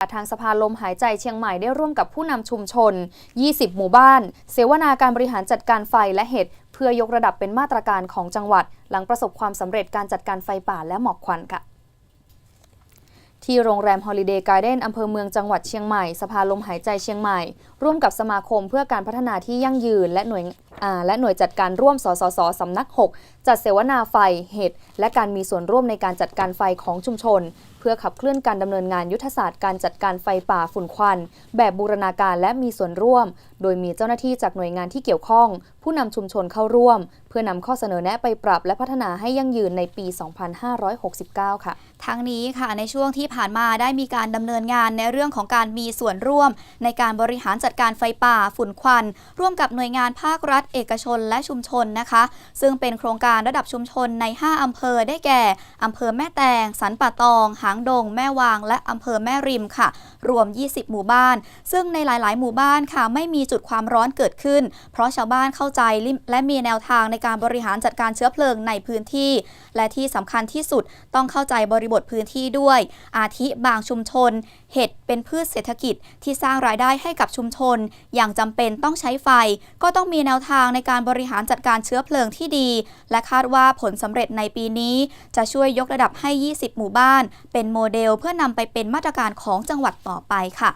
ทางสภาลมหายใจเชียงใหม่ได้ร่วมกับผู้นำชุมชน 20 หมู่บ้าน เสวนาการบริหารจัดการไฟและเห็ดเพื่อยกระดับเป็นมาตรการของจังหวัด หลังประสบความสำเร็จการจัดการไฟป่าและหมอกควันค่ะที่โรงแรมฮอลิเดย์การ์เด้นอำเภอเมืองจังหวัดเชียงใหม่ สภาลมหายใจเชียงใหม่ ร่วมกับสมาคมเพื่อการพัฒนาที่ยั่งยืนและหน่วย และหน่วยจัดการร่วม สสสสำนัก 6 จัดเสวนาไฟเหตุ และการมีส่วนร่วมในการจัดการไฟของชุมชน เพื่อขับเคลื่อนการดำเนินงานยุทธศาสตร์การจัดการไฟป่าฝุ่นควัน แบบบูรณาการและมีส่วนร่วม โดยมีเจ้าหน้าที่จากหน่วยงานที่เกี่ยวข้อง ผู้นำชุมชนเข้าร่วมเพื่อนำข้อเสนอแนะไปปรับและพัฒนาให้ยั่งยืนในปี 2569 ค่ะ ทั้งนี้ค่ะในช่วงที่ผ่านมาได้มีการดำเนินงานในเรื่องของการมีส่วนร่วม ในการบริหารจัดการไฟป่าฝุ่นควัน ร่วมกับหน่วยงานภาครัฐ เอกชนและชุมชนนะคะ ซึ่งเป็นโครงการระดับชุมชนใน 5 อำเภอได้แก่อำเภอแม่แตง สันป่าตอง หางดง แม่วาง และอำเภอแม่ริมค่ะ รวม 20 หมู่บ้าน ซึ่งในหลาย ๆ หมู่บ้านค่ะไม่มีจุดความร้อนเกิดขึ้น เพราะชาวบ้านเข้าใจและมีแนวทางในการบริหารจัดการเชื้อเพลิงในพื้นที่ และที่สำคัญที่สุดต้องเข้าใจบริบทพื้นที่ด้วย อาทิบางชุมชน เห็ดเป็นพืชเศรษฐกิจที่สร้างรายได้ให้กับชุมชน อย่างจำเป็นต้องใช้ไฟ ก็ต้องมีแนวทางในการบริหารจัดการเชื้อเพลิงที่ดี และคาดว่าผลสำเร็จในปีนี้ จะช่วยยกระดับให้ 20 หมู่บ้าน เป็นโมเดลเพื่อนำไปเป็นมาตรการของจังหวัดต่อไปค่ะ